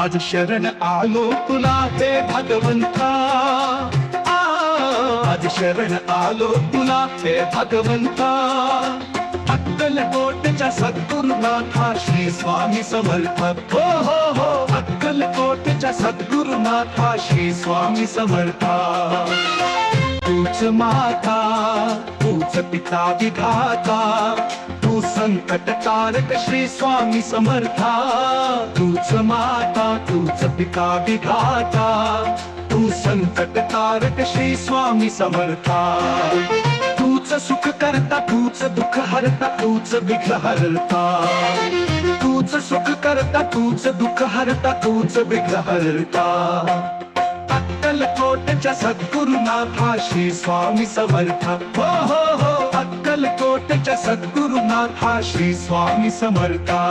आज शरण आलो तुला हे भगवंता. आज शरण आलो तुला हे भगवंता. अक्कलकोटच्या सद्गुरुनाथा श्री स्वामी समर्थ. हो हो हो. अक्कलकोटच्या सद्गुरुनाथा श्री स्वामी समर्था. तूच माता तूच पिता विधाता. तू संकट तारक श्री स्वामी समर्था. तूच माता तूच पिता विधाता. तू संकट तारक श्री स्वामी समर्था. तूच सुख करता तूच दुःख हरता तूच विघ्न हरता. तूच सुख करता तूच दुःख हरता तूच विघ्न हरता. अक्कलकोटच्या सद्गुरुनाथा श्री स्वामी समर्था. हो हो हो. अक्कलकोटच्या सद्गुरुनाथा श्री स्वामी समर्था.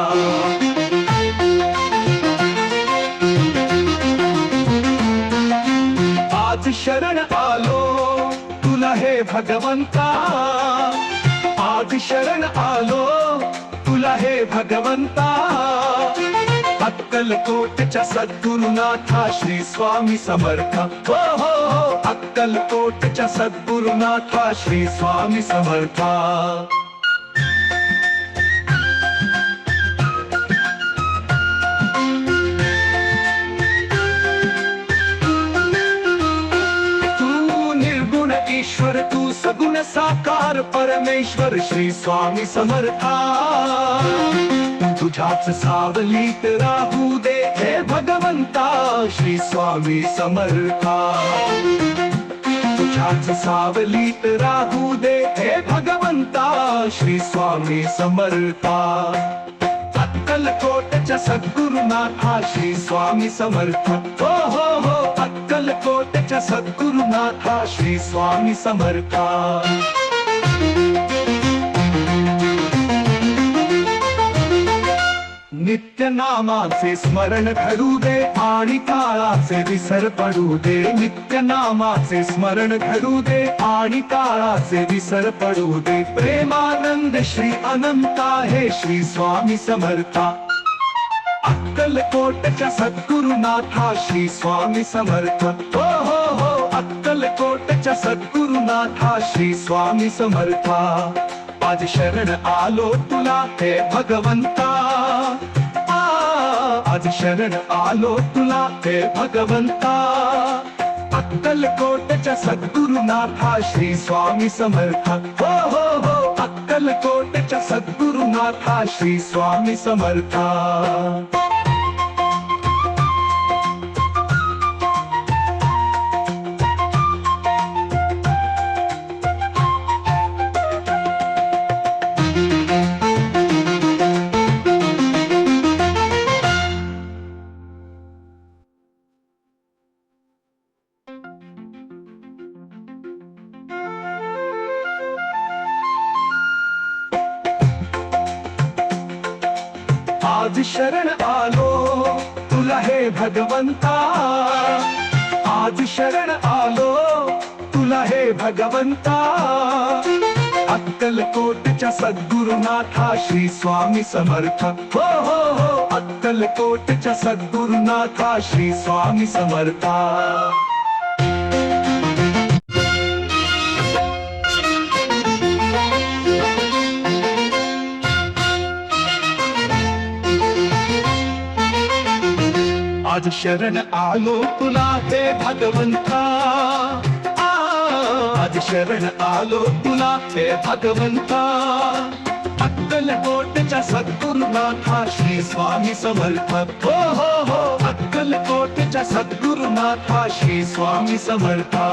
आज शरण आलो तुला हे भगवंता. आज शरण आलो तुला हे भगवंता. अक्कलकोटच्या सद्गुरुनाथा श्री स्वामी समर्थ. हो हो हो अक्कलकोटच्या सद्गुरुनाथा श्री स्वामी समर्था. निर्गुण ईश्वर तू सगुण साकार परमेश्वर श्री स्वामी समर्था. तुझ्याच सावलीत राहू दे. हे भगवंता श्री स्वामी समर्था. तुझ्याच सावलीत राहू दे. हे भगवंता श्री स्वामी समर्था. अक्कलकोटच्या सद्गुरुनाथा श्री स्वामी समर्थ. हो हो हो अक्कलकोटच्या सद्गुरुनाथा श्री स्वामी समर्था. नित्यनामाचे स्मरण करू दे आणि काळाचे विसर पडू दे नित्यनामाचे स्मरण करू दे आणि काळाचे विसर पडू दे प्रेमानंद श्री अनंता हे श्री स्वामी समर्था. अक्कलकोटच्या सद्गुरुनाथा श्री स्वामी समर्थ. हो हो हो अक्कलकोटच्या सद्गुरुनाथा श्री स्वामी समर्था. आज शरण आलो तुला हे भगवंता. आज शरण आलो तुला हे भगवंता. अक्कलकोटच्या सद्गुरुनाथा श्री स्वामी समर्थ. हो हो हो अक्कलकोटच्या सद्गुरुनाथा श्री स्वामी समर्था. आज शरण आलो. तुला हे भगवंता. आज शरण आलो. तुला हे भगवंता. अक्कलकोटच्या सद्गुरुनाथा श्री स्वामी समर्थ. हो हो हो. अक्कलकोटच्या सद्गुरुनाथा श्री स्वामी समर्था. आज शरण आलो तुला हे भगवंता. आज शरण आलो तुला हे भगवंता. अक्कलकोटच्या सद्गुरुनाथा श्री स्वामी समर्थ. हो हो. हो अक्कलकोटच्या सद्गुरुनाथा श्री स्वामी समर्था.